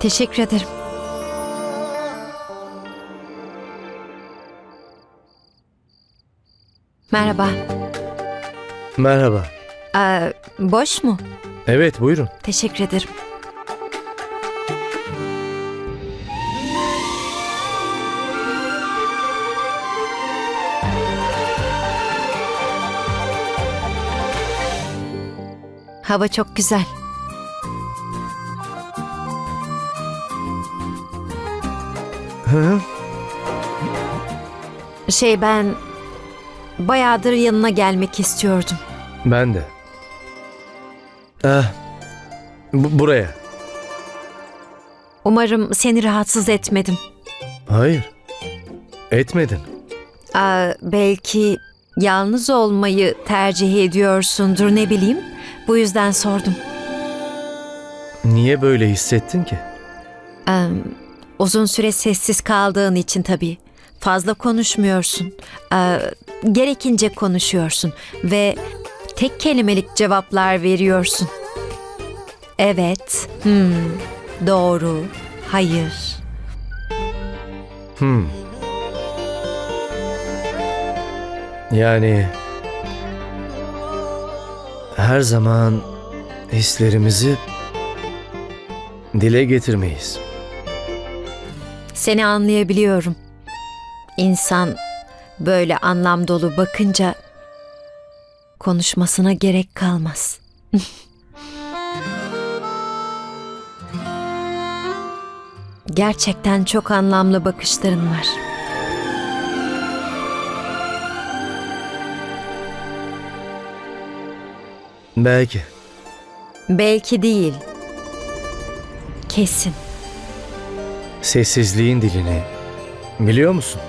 Teşekkür ederim. Merhaba. Merhaba. Ee, boş mu? Evet buyurun. Teşekkür ederim. Hava çok güzel. Hı? Şey ben bayağıdır yanına gelmek istiyordum. Ben de. Ah, bu- buraya. Umarım seni rahatsız etmedim. Hayır. Etmedin. Aa, belki yalnız olmayı tercih ediyorsundur ne bileyim. Bu yüzden sordum. Niye böyle hissettin ki? Ee, uzun süre sessiz kaldığın için tabii. Fazla konuşmuyorsun. Ee, gerekince konuşuyorsun ve tek kelimelik cevaplar veriyorsun. Evet, hmm, doğru, hayır. Hmm. Yani her zaman hislerimizi dile getirmeyiz. Seni anlayabiliyorum. İnsan böyle anlam dolu bakınca konuşmasına gerek kalmaz. Gerçekten çok anlamlı bakışların var. Belki. Belki değil. Kesin. Sessizliğin dilini biliyor musun?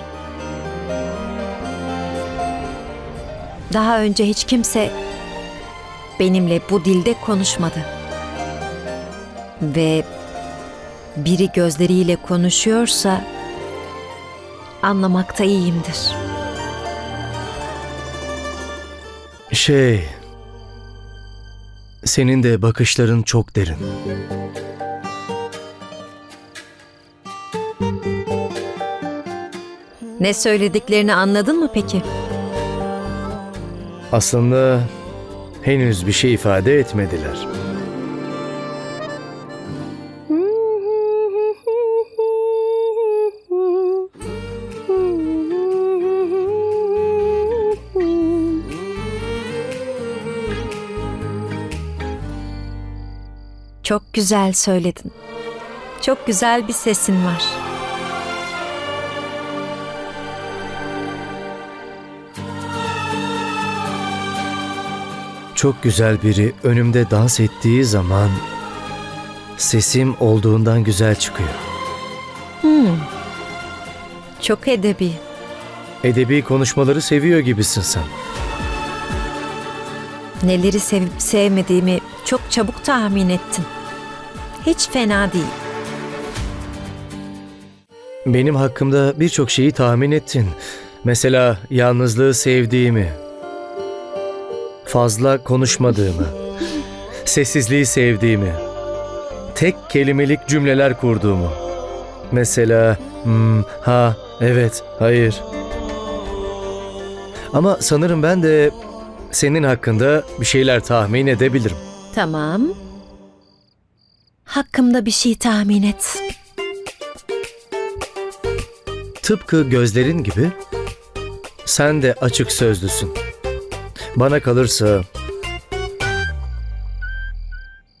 Daha önce hiç kimse benimle bu dilde konuşmadı. Ve biri gözleriyle konuşuyorsa anlamakta iyiyimdir. Şey... Senin de bakışların çok derin. Ne söylediklerini anladın mı peki? Aslında henüz bir şey ifade etmediler. Çok güzel söyledin. Çok güzel bir sesin var. Çok güzel biri önümde dans ettiği zaman sesim olduğundan güzel çıkıyor. Hmm. Çok edebi. Edebi konuşmaları seviyor gibisin sen. Neleri sevip sevmediğimi çok çabuk tahmin ettin. Hiç fena değil. Benim hakkımda birçok şeyi tahmin ettin. Mesela yalnızlığı sevdiğimi, fazla konuşmadığımı, sessizliği sevdiğimi, tek kelimelik cümleler kurduğumu. Mesela hmm, ha, evet, hayır. Ama sanırım ben de senin hakkında bir şeyler tahmin edebilirim. Tamam. Hakkımda bir şey tahmin et. Tıpkı gözlerin gibi sen de açık sözlüsün. Bana kalırsa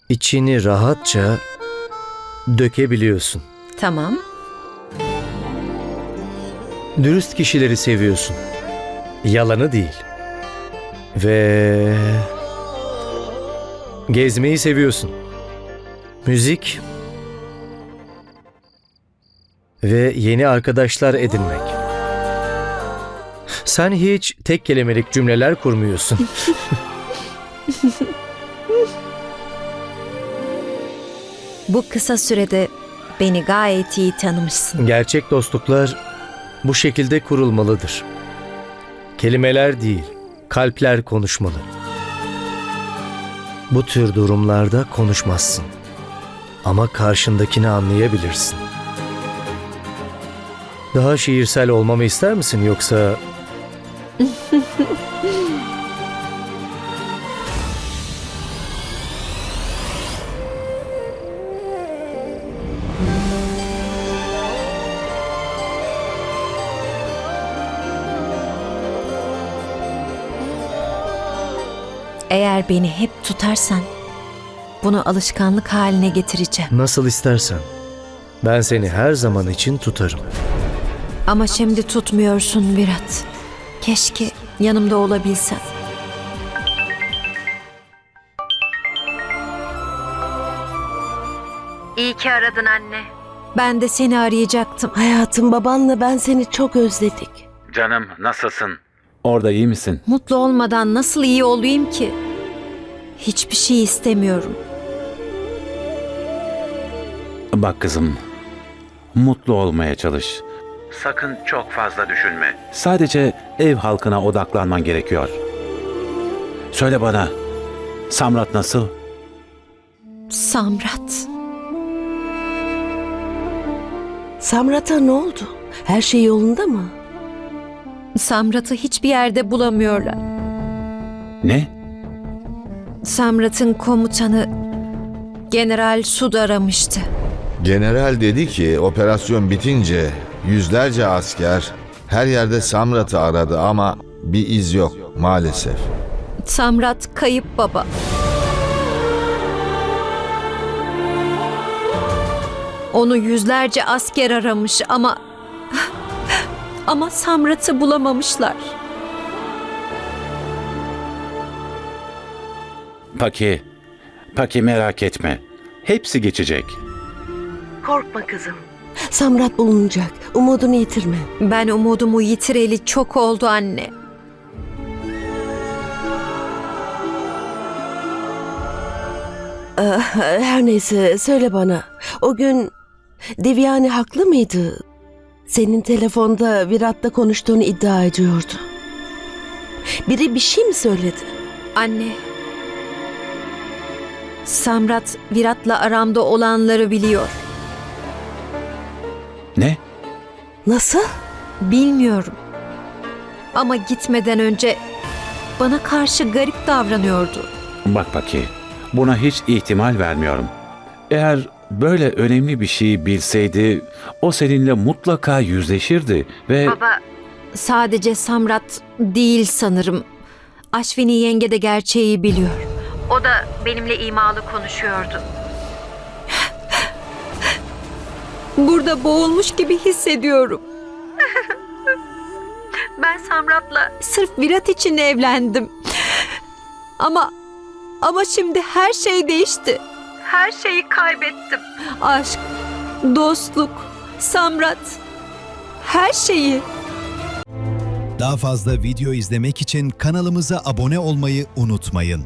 içini rahatça dökebiliyorsun. Tamam. Dürüst kişileri seviyorsun. Yalanı değil. Ve gezmeyi seviyorsun. Müzik ve yeni arkadaşlar edinmek. Sen hiç tek kelimelik cümleler kurmuyorsun. Bu kısa sürede beni gayet iyi tanımışsın. Gerçek dostluklar bu şekilde kurulmalıdır. Kelimeler değil, kalpler konuşmalı. Bu tür durumlarda konuşmazsın. ama karşındakini anlayabilirsin. Daha şiirsel olmamı ister misin yoksa Eğer beni hep tutarsan bunu alışkanlık haline getireceğim. nasıl istersen? Ben seni her zaman için tutarım. Ama şimdi tutmuyorsun Virat. Keşke yanımda olabilsen. İyi ki aradın anne. Ben de seni arayacaktım. Hayatım babanla ben seni çok özledik. Canım nasılsın? Orada iyi misin? Mutlu olmadan nasıl iyi olayım ki? Hiçbir şey istemiyorum. Bak kızım. Mutlu olmaya çalış. Sakın çok fazla düşünme. Sadece ev halkına odaklanman gerekiyor. Söyle bana. Samrat nasıl? Samrat. Samrat'a ne oldu? Her şey yolunda mı? Samrat'ı hiçbir yerde bulamıyorlar. Ne? Samrat'ın komutanı General Sud aramıştı. General dedi ki operasyon bitince yüzlerce asker her yerde Samrat'ı aradı ama bir iz yok maalesef. Samrat kayıp baba. Onu yüzlerce asker aramış ama ama Samrat'ı bulamamışlar. Paki. Paki merak etme. Hepsi geçecek. Korkma kızım. Samrat bulunacak. Umudunu yitirme. Ben umudumu yitireli çok oldu anne. Ee, her neyse söyle bana. O gün Devyani haklı mıydı? Senin telefonda Virat'la konuştuğunu iddia ediyordu. Biri bir şey mi söyledi? Anne. Samrat Virat'la aramda olanları biliyor. Ne? Nasıl? Bilmiyorum. Ama gitmeden önce bana karşı garip davranıyordu. Bak Paki. Buna hiç ihtimal vermiyorum. Eğer böyle önemli bir şeyi bilseydi o seninle mutlaka yüzleşirdi ve Baba, sadece Samrat değil sanırım. Aşvini yenge de gerçeği biliyor. O da benimle imalı konuşuyordu. Burada boğulmuş gibi hissediyorum. ben Samrat'la sırf Virat için evlendim. Ama ama şimdi her şey değişti. Her şeyi kaybettim. Aşk, dostluk, Samrat, her şeyi. Daha fazla video izlemek için kanalımıza abone olmayı unutmayın.